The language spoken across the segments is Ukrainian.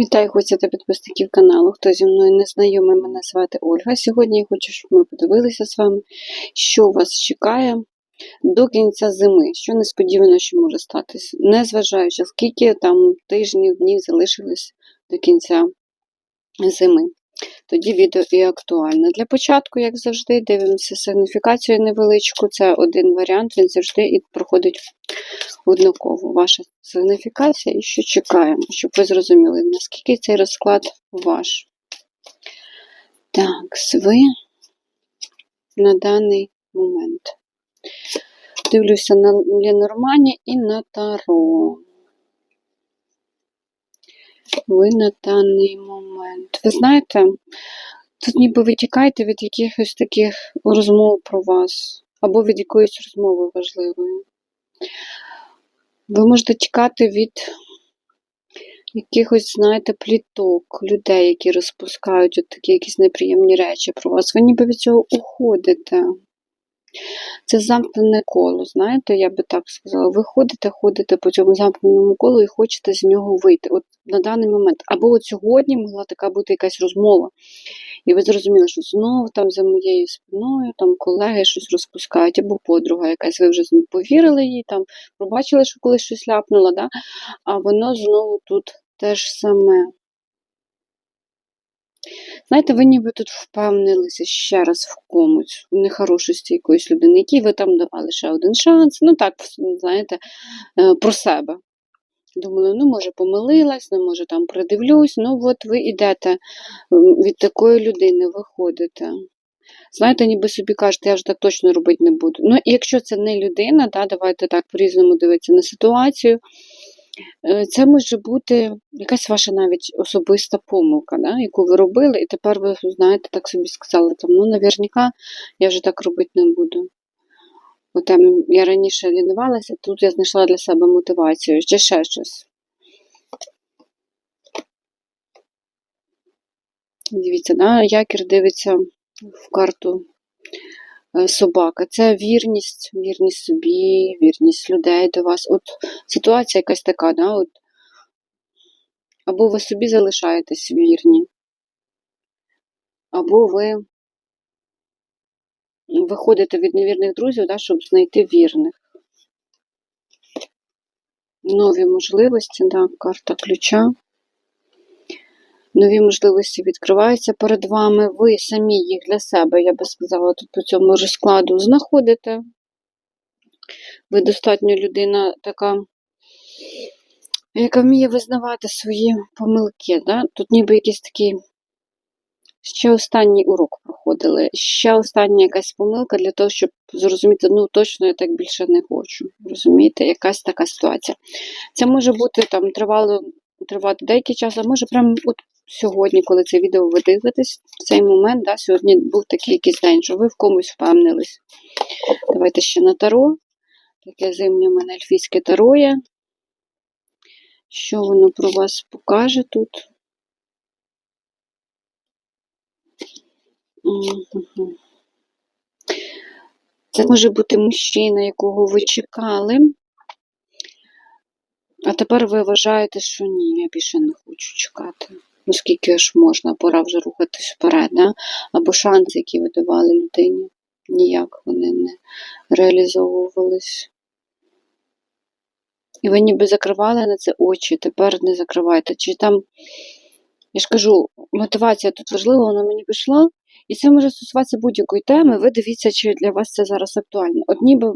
Вітаю гостя та підписників каналу. Хто зі мною не знайомий, мене звати Ольга. Сьогодні я хочу, щоб ми подивилися з вами, що вас чекає до кінця зими, що несподівано, що може статися, незважаючи, скільки там тижнів, днів залишилось до кінця зими. Тоді відео і актуальне. Для початку, як завжди, дивимося сигніфікацію невеличку. Це один варіант, він завжди і проходить однаково. Ваша сигніфікація і що чекаємо, щоб ви зрозуміли, наскільки цей розклад ваш. Так, ви на даний момент. Дивлюся на Ленормані і на Таро. Ви на даний момент. Ви знаєте, тут ніби ви тікаєте від якихось таких розмов про вас, або від якоїсь розмови важливої. Ви можете тікати від якихось, знаєте, пліток, людей, які розпускають от такі якісь неприємні речі про вас. Ви ніби від цього уходите. Це замкнене коло, знаєте, я би так сказала. Ви ходите, ходите по цьому замкненому колу і хочете з нього вийти. От на даний момент. Або от сьогодні могла така бути якась розмова. І ви зрозуміли, що знову там за моєю спиною там колеги щось розпускають, або подруга якась, ви вже повірили їй, там, пробачили, що колись щось ляпнула, да? а воно знову тут теж саме. Знаєте, ви ніби тут впевнилися ще раз в комусь, в нехорошості якоїсь людини, якій ви там давали ще один шанс. Ну так, знаєте, е, про себе. Думали, ну, може, помилилась, ну, може, там придивлюсь, ну от ви йдете від такої людини, виходите. Знаєте, ніби собі кажете, я вже так точно робити не буду. Ну, якщо це не людина, да, давайте так по-різному дивитися на ситуацію. Е, це може бути якась ваша навіть особиста помилка, да, яку ви робили, і тепер ви знаєте, так собі сказали, там, ну, наверняка я вже так робити не буду. От я раніше лінувалася, тут я знайшла для себе мотивацію, чи ще щось. Дивіться, да, якір дивиться в карту собака. Це вірність, вірність собі, вірність людей до вас. От ситуація якась така, да, от. або ви собі залишаєтесь вірні, або ви виходите від невірних друзів, да, щоб знайти вірних. Нові можливості, да, карта ключа. Нові можливості відкриваються перед вами. Ви самі їх для себе, я би сказала, тут по цьому розкладу знаходите. Ви достатньо людина така, яка вміє визнавати свої помилки. Да? Тут ніби якийсь такий Ще останній урок проходили, ще остання якась помилка для того, щоб зрозуміти, ну точно я так більше не хочу. Розумієте, якась така ситуація. Це може бути там тривало тривати деякий час, а може прямо от сьогодні, коли це відео ви дивитесь, в цей момент, да, сьогодні був такий якийсь день, що ви в комусь впевнились. Давайте ще на таро. Таке зимнє у мене ельфійське таро є. Що воно про вас покаже тут? Це може бути мужчина, якого ви чекали, а тепер ви вважаєте, що ні, я більше не хочу чекати. Ну, скільки ж можна, пора вже рухатись вперед, да? або шанси, які ви давали людині, ніяк вони не реалізовувались. І ви ніби закривали на це очі, тепер не закривайте. Чи там, я ж кажу, мотивація тут важлива, вона мені пішла, і це може стосуватися будь-якої теми. Ви дивіться, чи для вас це зараз актуально. От ніби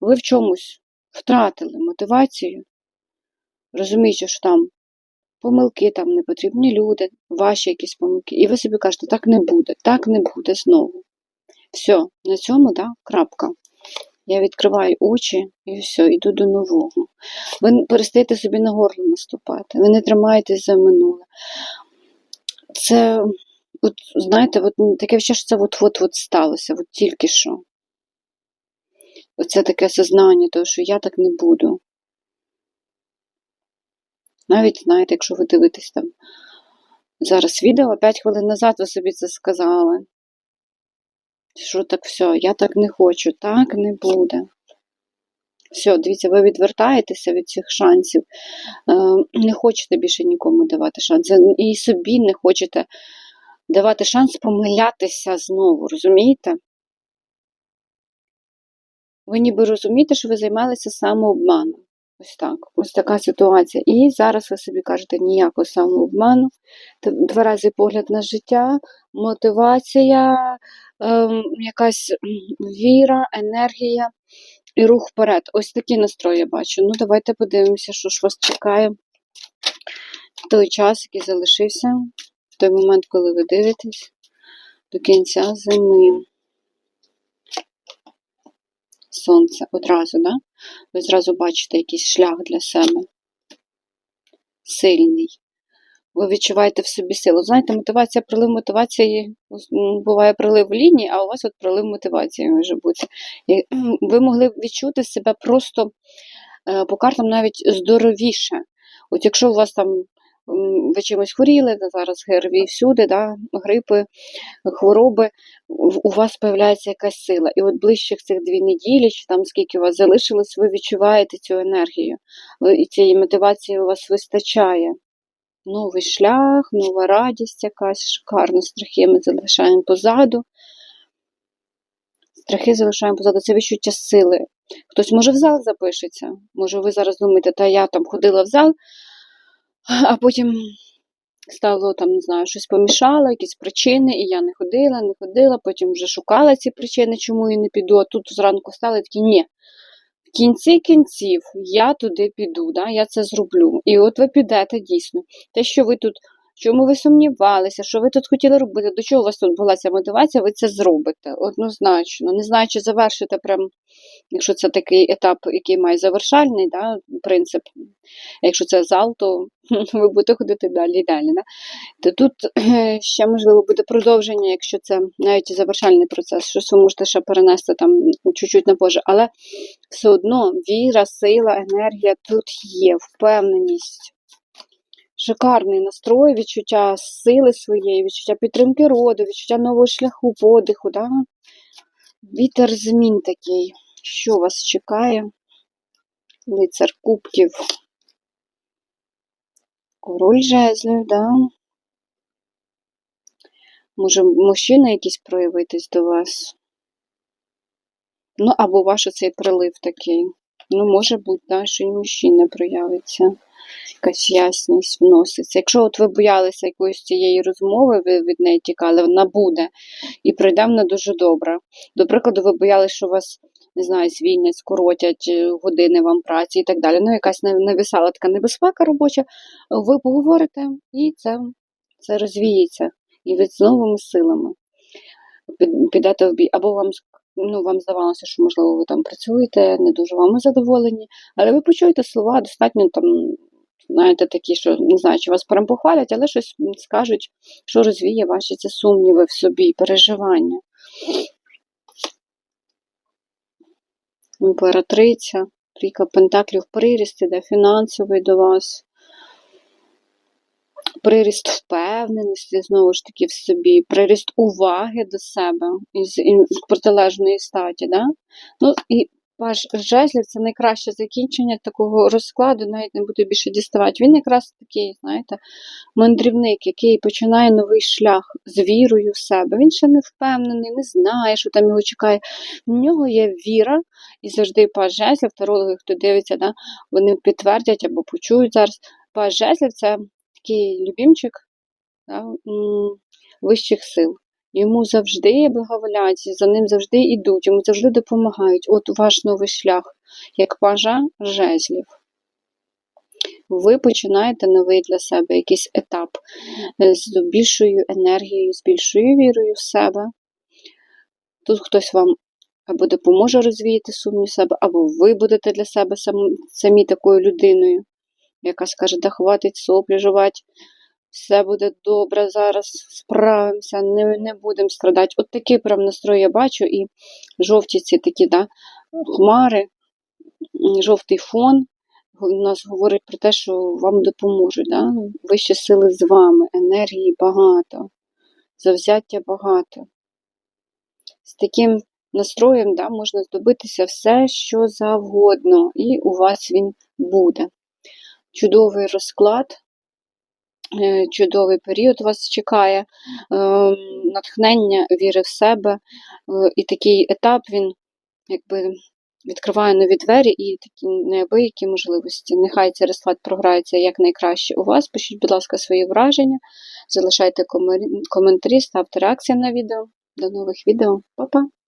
ви в чомусь втратили мотивацію, розуміючи, що там помилки, там непотрібні люди, ваші якісь помилки. І ви собі кажете, так не буде, так не буде знову. Все, на цьому, да, крапка. Я відкриваю очі і все, йду до нового. Ви перестаєте собі на горло наступати, ви не тримаєтесь за минуле. Це от, знаєте, от, таке ще що це от-от-от сталося, от тільки що. Оце таке сознання, того, що я так не буду. Навіть, знаєте, якщо ви дивитесь там зараз відео, 5 хвилин назад ви собі це сказали. Що так все, я так не хочу, так не буде. Все, дивіться, ви відвертаєтеся від цих шансів, е, не хочете більше нікому давати шанс. І собі не хочете давати шанс помилятися знову, розумієте? Ви ніби розумієте, що ви займалися самообманом. Ось так, ось така ситуація. І зараз ви собі кажете ніякого самообману, Т- тверезий погляд на життя, мотивація, ем, якась віра, енергія і рух вперед. Ось такі настрої я бачу. Ну, давайте подивимося, що ж вас чекає той час, який залишився, в той момент, коли ви дивитесь до кінця зими. Сонце одразу, да? Ви зразу бачите якийсь шлях для себе. Сильний. Ви відчуваєте в собі силу. Знаєте, мотивація, прилив мотивації буває прилив лінії, а у вас от прилив мотивації може бути. І ви могли відчути себе просто е, по картам навіть здоровіше. От якщо у вас там ви чимось хворіли, зараз ГРВІ всюди, да, грипи, хвороби, у у вас з'являється якась сила. І от ближчих цих дві неділі, чи там скільки у вас залишилось, ви відчуваєте цю енергію. І цієї мотивації у вас вистачає. Новий шлях, нова радість якась, шикарно. Страхи ми залишаємо позаду. Страхи залишаємо позаду. Це відчуття сили. Хтось може в зал запишеться. Може, ви зараз думаєте, та я там ходила в зал, а потім стало там, не знаю, щось помішало, якісь причини, і я не ходила, не ходила, потім вже шукала ці причини, чому я не піду. А тут зранку стали такі, ні. В кінці кінців я туди піду, да? я це зроблю. І от ви підете дійсно. Те, що ви тут, чому ви сумнівалися, що ви тут хотіли робити, до чого у вас тут була ця мотивація, ви це зробите. Однозначно. Не знаю, чи завершите прям, якщо це такий етап, який має завершальний да, принцип. Якщо це зал, то ви будете ходити далі і далі. Да? То тут ще можливо буде продовження, якщо це навіть завершальний процес, щось ви можете ще перенести там чуть-чуть на позже. Але все одно віра, сила, енергія тут є, впевненість. Шикарний настрой, відчуття сили своєї, відчуття підтримки роду, відчуття нового шляху, подиху. Да? Вітер змін такий. Що вас чекає? Лицар кубків. Король жезлів, да? Може, мужчина якийсь проявитись до вас? Ну, або ваш цей прилив такий. Ну, може бути, да, що і мужчина проявиться. Якась ясність вноситься. Якщо от ви боялися якоїсь цієї розмови, ви від неї тікали, вона буде. І пройде вона дуже добре. До прикладу, ви боялися, що вас, не знаю, звільнять, скоротять е, години вам праці і так далі. Ну, якась нав- нависала така небезпека робоча. Ви поговорите, і це, це розвіється. І ви з новими силами підете в бій. Або вам ну, вам здавалося, що, можливо, ви там працюєте, не дуже вами задоволені, але ви почуєте слова достатньо там, знаєте, такі, що не знаю, чи вас прям похвалять, але щось скажуть, що розвіє ваші ці сумніви в собі, переживання. Імператриця, трійка пентаклів, приріст іде фінансовий до вас. Приріст впевненості, знову ж таки, в собі, приріст уваги до себе із протилежної статі. Да? Ну, і ваш жезлів це найкраще закінчення такого розкладу, навіть не буду більше діставати. Він якраз такий, знаєте, мандрівник, який починає новий шлях з вірою в себе. Він ще не впевнений, не знає, що там його чекає. В нього є віра, і завжди паж жезлів, тарологи, хто дивиться, да, вони підтвердять або почують зараз. Паж жезлів це такий любімчик да, вищих сил. Йому завжди благоволять, за ним завжди йдуть, йому завжди допомагають. От ваш новий шлях, як пажа жезлів. Ви починаєте новий для себе якийсь етап е, з більшою енергією, з більшою вірою в себе. Тут хтось вам або допоможе розвіяти сумнів себе, або ви будете для себе самі, самі такою людиною, яка скаже, да хватить соплі жувати, все буде добре зараз, справимося, не, не будемо страдати. От такий прям настрой я бачу, і жовті ці такі, да, хмари, жовтий фон у нас говорить про те, що вам допоможуть. Да? Вищі сили з вами, енергії багато, завзяття багато. З таким настроєм да, можна здобитися все, що завгодно, і у вас він буде. Чудовий розклад, чудовий період вас чекає, е, натхнення, віри в себе. е, І такий етап він якби відкриває нові двері і такі неабиякі можливості. Нехай цей розклад програється якнайкраще у вас. Пишіть, будь ласка, свої враження, залишайте коментарі, ставте реакції на відео. До нових відео. Па-па!